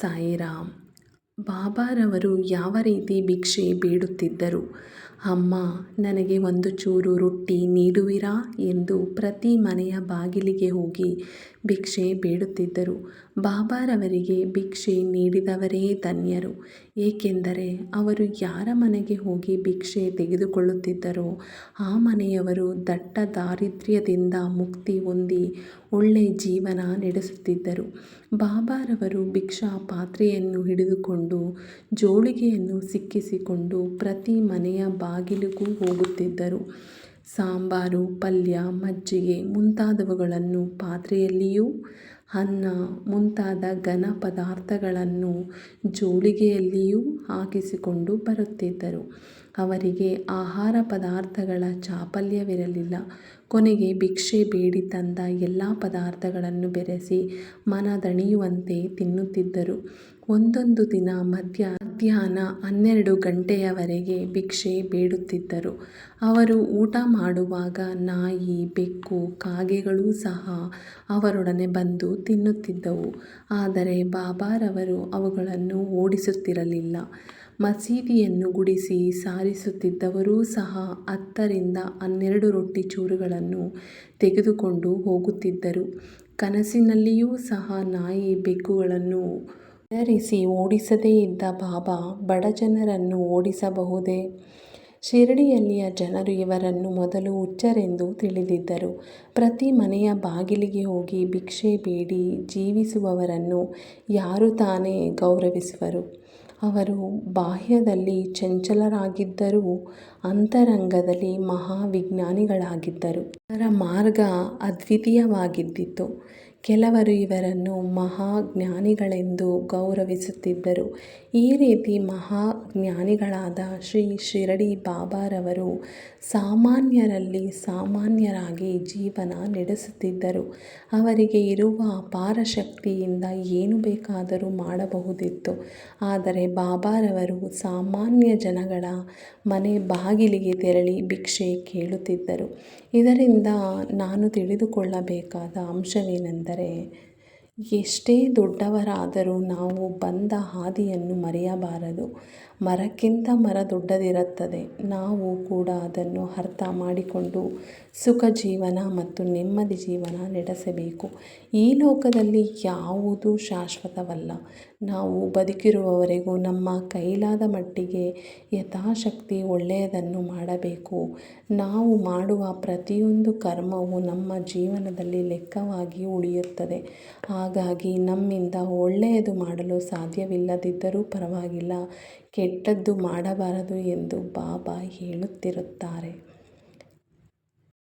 சாய்ராம் ಬಾಬಾರವರು ಯಾವ ರೀತಿ ಭಿಕ್ಷೆ ಬೇಡುತ್ತಿದ್ದರು? ಅಮ್ಮ, ನನಗೆ ಒಂದು ಚೂರು ರೊಟ್ಟಿ ನೀಡುವಿರಾ? ಎಂದು ಪ್ರತಿ ಮನೆಯ ಬಾಗಿಲಿಗೆ ಹೋಗಿ ಭಿಕ್ಷೆ ಬೇಡುತ್ತಿದ್ದರು. ಬಾಬಾರವರಿಗೆ ಭಿಕ್ಷೆ ನೀಡಿದವರೇ ಧನ್ಯರು. ಏಕೆಂದರೆ ಅವರು ಯಾರ ಮನೆಗೆ ಹೋಗಿ ಭಿಕ್ಷೆ ತೆಗೆದುಕೊಳ್ಳುತ್ತಿದ್ದರೋ, ಆ ಮನೆಯವರು ದಟ್ಟ ದಾರಿದ್ರ್ಯದಿಂದ ಮುಕ್ತಿ ಹೊಂದಿ ಒಳ್ಳೆಯ ಜೀವನ ನಡೆಸುತ್ತಿದ್ದರು. ಬಾಬಾರವರು ಭಿಕ್ಷಾ ಪಾತ್ರೆಯನ್ನು ಹಿಡಿದುಕೊಂಡು ಜೋಳಿಗೆಯನ್ನು ಸಿಕ್ಕಿಸಿಕೊಂಡು ಪ್ರತಿ ಮನೆಯ ಬಾಗಿಲಿಗೂ ಹೋಗುತ್ತಿದ್ದರು. ಸಾಂಬಾರು, ಪಲ್ಯ, ಮಜ್ಜಿಗೆ ಮುಂತಾದವುಗಳನ್ನು ಪಾತ್ರೆಯಲ್ಲಿಯೂ, ಅನ್ನ, ಮುಂತಾದ ಘನ ಪದಾರ್ಥಗಳನ್ನು ಜೋಳಿಗೆಯಲ್ಲಿಯೂ ಹಾಕಿಸಿಕೊಂಡು ಬರುತ್ತಿದ್ದರು. ಅವರಿಗೆ ಆಹಾರ ಪದಾರ್ಥಗಳ ಚಾಪಲ್ಯವಿರಲಿಲ್ಲ. ಕೊನೆಗೆ ಭಿಕ್ಷೆ ಬೇಡಿ ತಂದ ಎಲ್ಲ ಪದಾರ್ಥಗಳನ್ನು ಬೆರೆಸಿ ಮನದಣಿಯುವಂತೆ ತಿನ್ನುತ್ತಿದ್ದರು. ಒಂದೊಂದು ದಿನ ಮಧ್ಯ, ಮಧ್ಯಾಹ್ನ ಹನ್ನೆರಡು ಗಂಟೆಯವರೆಗೆ ಭಿಕ್ಷೆ ಬೇಡುತ್ತಿದ್ದರು. ಅವರು ಊಟ ಮಾಡುವಾಗ ನಾಯಿ, ಬೆಕ್ಕು, ಕಾಗೆಗಳೂ ಸಹ ಅವರೊಡನೆ ಬಂದು ತಿನ್ನುತ್ತಿದ್ದವು. ಆದರೆ ಬಾಬಾರವರು ಅವುಗಳನ್ನು ಓಡಿಸುತ್ತಿರಲಿಲ್ಲ. ಮಸೀದಿಯನ್ನು ಗುಡಿಸಿ ಸಾರಿಸುತ್ತಿದ್ದವರೂ ಸಹ ಹತ್ತರಿಂದ ಹನ್ನೆರಡು ರೊಟ್ಟಿ ಚೂರುಗಳನ್ನು ತೆಗೆದುಕೊಂಡು ಹೋಗುತ್ತಿದ್ದರು. ಕನಸಿನಲ್ಲಿಯೂ ಸಹ ನಾಯಿ ಬೆಕ್ಕುಗಳನ್ನು ಹೆದರಿಸಿ ಓಡಿಸದೇ ಇದ್ದ ಬಾಬಾ ಬಡ ಜನರನ್ನು ಓಡಿಸಬಹುದೇ? ಶಿರಡಿಯಲ್ಲಿಯ ಜನರು ಇವರನ್ನು ಮೊದಲು ಹುಚ್ಚರೆಂದು ತಿಳಿದಿದ್ದರು. ಪ್ರತಿ ಮನೆಯ ಬಾಗಿಲಿಗೆ ಹೋಗಿ ಭಿಕ್ಷೆ ಬೇಡಿ ಜೀವಿಸುವವರನ್ನು ಯಾರು ತಾನೇ ಗೌರವಿಸುವರು? ಅವರು ಬಾಹ್ಯದಲ್ಲಿ ಚಂಚಲರಾಗಿದ್ದರೂ ಅಂತರಂಗದಲ್ಲಿ ಮಹಾವಿಜ್ಞಾನಿಗಳಾಗಿದ್ದರು. ಅವರ ಮಾರ್ಗ ಅದ್ವಿತೀಯವಾಗಿದ್ದಿತು ಕೆಲವರು ಇವರನ್ನು ಮಹಾಜ್ಞಾನಿಗಳೆಂದು ಗೌರವಿಸುತ್ತಿದ್ದರು. ಈ ರೀತಿ ಮಹಾಜ್ಞಾನಿಗಳಾದ ಶ್ರೀ ಶಿರಡಿ ಬಾಬಾರವರು ಸಾಮಾನ್ಯರಲ್ಲಿ ಸಾಮಾನ್ಯರಾಗಿ ಜೀವನ ನಡೆಸುತ್ತಿದ್ದರು. ಅವರಿಗೆ ಇರುವ ಅಪಾರ ಶಕ್ತಿಯಿಂದ ಏನು ಬೇಕಾದರೂ ಮಾಡಬಹುದಿತ್ತು. ಆದರೆ ಬಾಬಾರವರು ಸಾಮಾನ್ಯ ಜನಗಳ ಮನೆ ಬಾಗಿಲಿಗೆ ತೆರಳಿ ಭಿಕ್ಷೆ ಕೇಳುತ್ತಿದ್ದರು. ಇದರಿಂದ ನಾನು ತಿಳಿದುಕೊಳ್ಳಬೇಕಾದ ಅಂಶವೇನೆಂದರೆ ಮಾಡ್ತಾರೆ ಎಷ್ಟೇ ದೊಡ್ಡವರಾದರೂ ನಾವು ಬಂದ ಹಾದಿಯನ್ನು ಮರೆಯಬಾರದು. ಮರಕ್ಕಿಂತ ಮರ ದೊಡ್ಡದಿರುತ್ತದೆ. ನಾವು ಕೂಡ ಅದನ್ನು ಅರ್ಥ ಮಾಡಿಕೊಂಡು ಸುಖ ಜೀವನ ಮತ್ತು ನೆಮ್ಮದಿ ಜೀವನ ನಡೆಸಬೇಕು. ಈ ಲೋಕದಲ್ಲಿ ಯಾವುದೂ ಶಾಶ್ವತವಲ್ಲ. ನಾವು ಬದುಕಿರುವವರೆಗೂ ನಮ್ಮ ಕೈಲಾದ ಮಟ್ಟಿಗೆ ಯಥಾಶಕ್ತಿ ಒಳ್ಳೆಯದನ್ನು ಮಾಡಬೇಕು. ನಾವು ಮಾಡುವ ಪ್ರತಿಯೊಂದು ಕರ್ಮವು ನಮ್ಮ ಜೀವನದಲ್ಲಿ ಲೆಕ್ಕವಾಗಿ ಉಳಿಯುತ್ತದೆ. ಹಾಗಾಗಿ ನಮ್ಮಿಂದ ಒಳ್ಳೆಯದು ಮಾಡಲು ಸಾಧ್ಯವಿಲ್ಲದಿದ್ದರೂ ಪರವಾಗಿಲ್ಲ ಕೆಟ್ಟದ್ದು ಮಾಡಬಾರದು ಎಂದು ಬಾಬಾ ಹೇಳುತ್ತಿರುತ್ತಾರೆ.